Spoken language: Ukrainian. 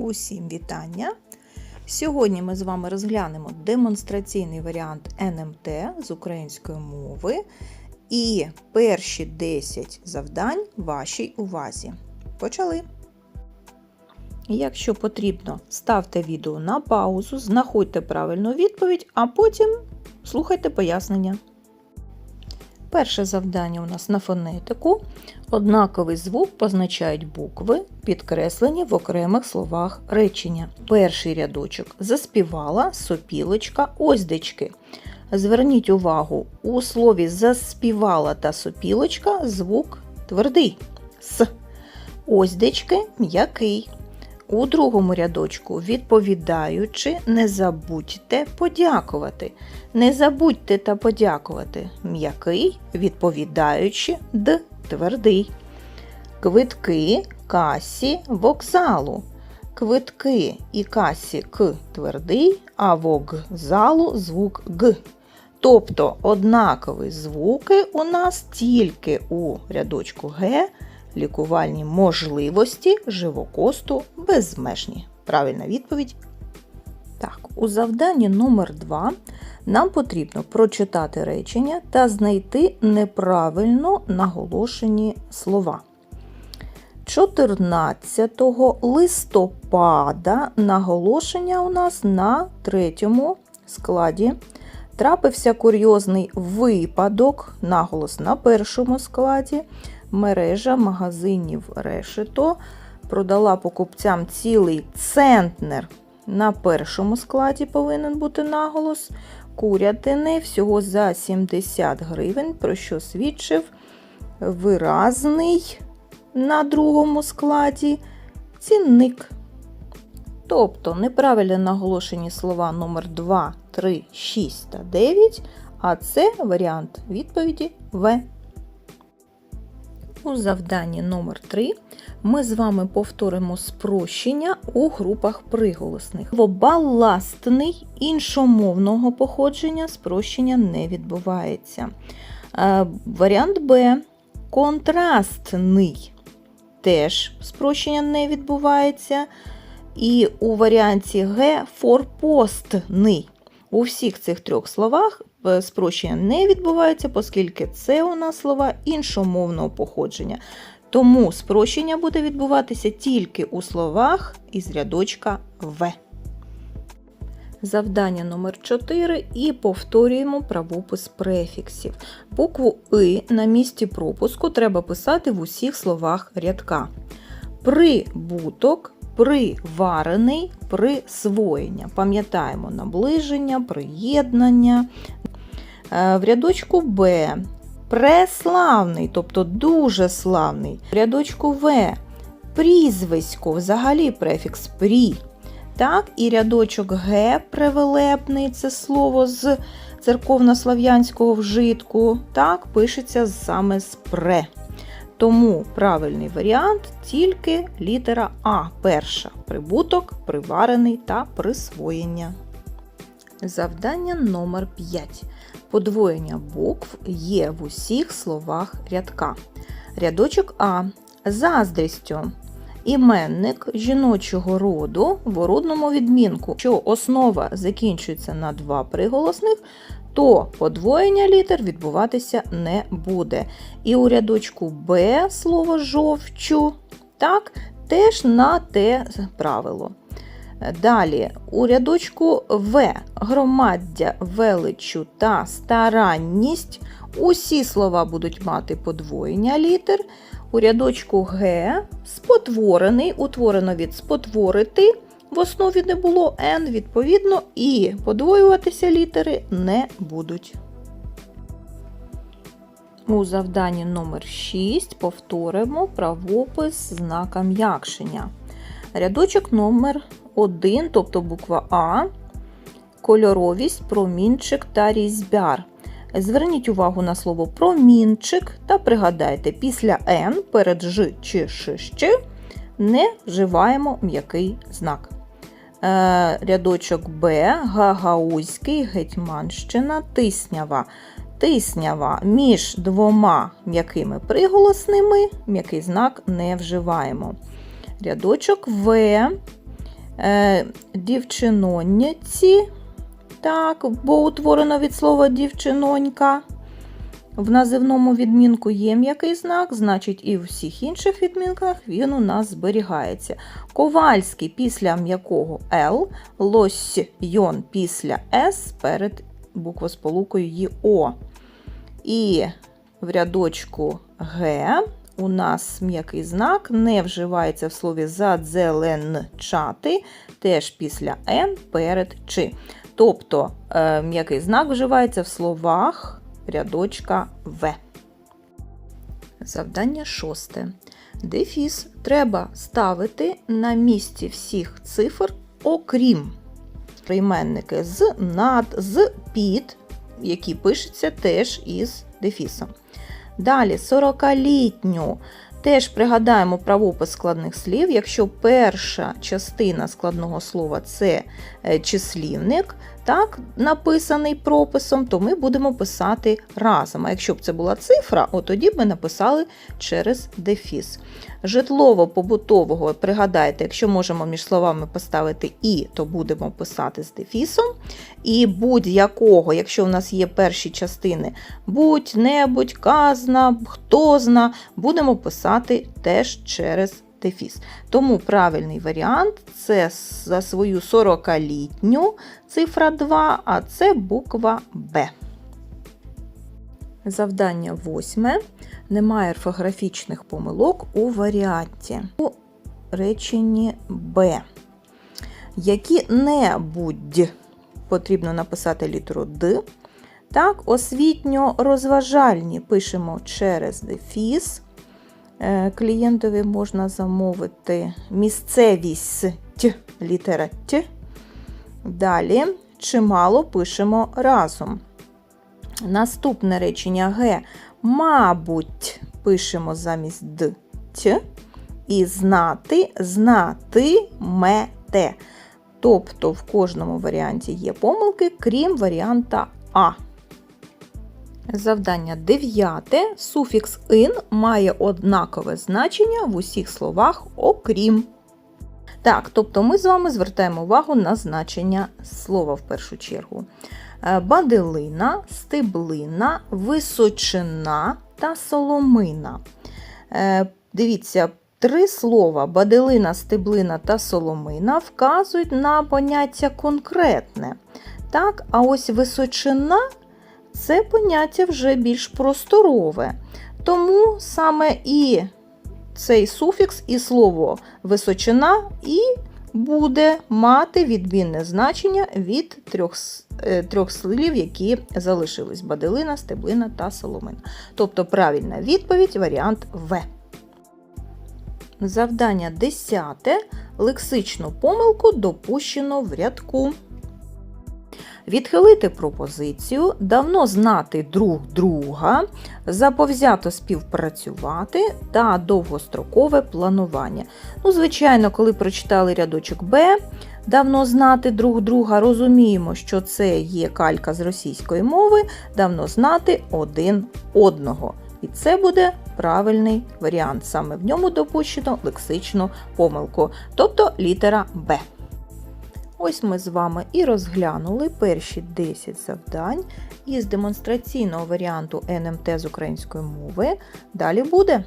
Усім вітання! Сьогодні ми з вами розглянемо демонстраційний варіант НМТ з української мови і перші 10 завдань вашій увазі. Почали! Якщо потрібно, ставте відео на паузу, знаходьте правильну відповідь, а потім слухайте пояснення. Перше завдання у нас на фонетику. Однаковий звук позначають букви, підкреслені в окремих словах речення. Перший рядочок заспівала сопілочка оздечки. Зверніть увагу, у слові заспівала та сопілочка звук твердий с. Оздечки м'який. У другому рядочку, відповідаючи, не забудьте подякувати. Не забудьте та подякувати. М'який, відповідаючи, д твердий. Квитки касі вокзалу. Квитки і касі к твердий, а вокзалу звук г. Тобто однакові звуки у нас тільки у рядочку Г лікувальні можливості живокосту безмежні. Правильна відповідь. Так, у завданні номер 2 нам потрібно прочитати речення та знайти неправильно наголошені слова. 14 листопада наголошення у нас на третьому складі. Трапився курйозний випадок, наголос на першому складі. Мережа магазинів Решето продала покупцям цілий центнер. На першому складі повинен бути наголос курятини всього за 70 гривень, про що свідчив виразний на другому складі цінник. Тобто неправильно наголошені слова номер 2, 3, 6 та 9, а це варіант відповіді В. У завданні номер 3 ми з вами повторимо спрощення у групах приголосних. Баластний іншомовного походження спрощення не відбувається. Е, Варіант Б. Контрастний теж спрощення не відбувається. І у варіанті Г форпостний. У всіх цих трьох словах е, спрощення не відбувається, оскільки це у нас слова іншомовного походження. Тому спрощення буде відбуватися тільки у словах із рядочка В. Завдання номер 4 і повторюємо правопис префіксів. Букву И на місці пропуску треба писати в усіх словах рядка. Прибуток приварений присвоєння. Пам'ятаємо наближення, приєднання. Е, В рядочку Б преславний, тобто дуже славний. В рядочку В прізвисько, взагалі префікс прі. Так, і рядочок Г превелепний це слово з церковнослов'янського вжитку. Так, пишеться саме з пре. Тому правильний варіант тільки літера А перша прибуток, приварений та присвоєння. Завдання номер 5. Подвоєння букв є в усіх словах рядка. Рядочок А. Заздрістю. Іменник жіночого роду в орудному відмінку. Якщо основа закінчується на два приголосних, то подвоєння літер відбуватися не буде. І у рядочку Б слово жовчу, так, теж на те правило. Далі, у рядочку В громаддя, величу та старанність. Усі слова будуть мати подвоєння літер. У рядочку Г спотворений, утворено від спотворити. В основі не було N, відповідно, і подвоюватися літери не будуть. У завданні номер 6 повторимо правопис знака м'якшення. Рядочок номер 1, тобто буква А, кольоровість, промінчик та різьбяр. Зверніть увагу на слово промінчик та пригадайте, після Н перед Ж чи Ш ще не вживаємо м'який знак. Е, Рядочок Б, Гагаузький, Гетьманщина, Тиснява. Тиснява між двома м'якими приголосними м'який знак не вживаємо. Рядочок В, Е, дівчиноньці. Так, бо утворено від слова дівчинонька. В називному відмінку є м'який знак, значить і в всіх інших відмінках він у нас зберігається. Ковальський після м'якого Л, лосьйон після С перед буквосполукою ЙО. І в рядочку Г у нас м'який знак не вживається в слові задзеленчати, теж після Н перед Ч. Тобто е, м'який знак вживається в словах рядочка В. Завдання шосте. Дефіс треба ставити на місці всіх цифр, окрім прийменники з над, з під, які пишуться теж із дефісом. Далі 40-літню. Теж пригадаємо правопис складних слів. Якщо перша частина складного слова це е, числівник, так, написаний прописом, то ми будемо писати разом. А якщо б це була цифра, от тоді б ми написали через дефіс. Житлово-побутового, пригадайте, якщо можемо між словами поставити і, то будемо писати з дефісом. І будь-якого, якщо в нас є перші частини будь-небудь, казна, хто зна, будемо писати теж через дефіс. Тому правильний варіант це за свою 40-літню цифра 2, а це буква Б. Завдання восьме. Немає орфографічних помилок у варіанті. У реченні Б. Які-небудь потрібно написати літеру Д. Так, освітньо-розважальні пишемо через дефіс. Е, Клієнтові можна замовити місцевість літера Т. Далі чимало пишемо разом. Наступне речення Г. Мабуть, пишемо замість Д Т. І знати, знати мете. Тобто в кожному варіанті є помилки, крім варіанта А. Завдання дев'яте. Суфікс ин має однакове значення в усіх словах, окрім. Так, тобто ми з вами звертаємо увагу на значення слова в першу чергу. Е, Баделина, стеблина, височина та соломина. Е, Дивіться, три слова баделина, стеблина та соломина вказують на поняття конкретне. Так, а ось височина це поняття вже більш просторове. Тому саме і цей суфікс, і слово височина і буде мати відмінне значення від трьох, е, трьох слів, які залишились: баделина, стеблина та соломина. Тобто правильна відповідь варіант В. Завдання 10. Лексичну помилку допущено в рядку. Відхилити пропозицію, давно знати друг друга, заповзято співпрацювати та довгострокове планування. Ну, звичайно, коли прочитали рядочок Б, давно знати друг друга, розуміємо, що це є калька з російської мови, давно знати один одного. І це буде правильний варіант. Саме в ньому допущено лексичну помилку, тобто літера Б. Ось ми з вами і розглянули перші 10 завдань із демонстраційного варіанту НМТ з української мови. Далі буде.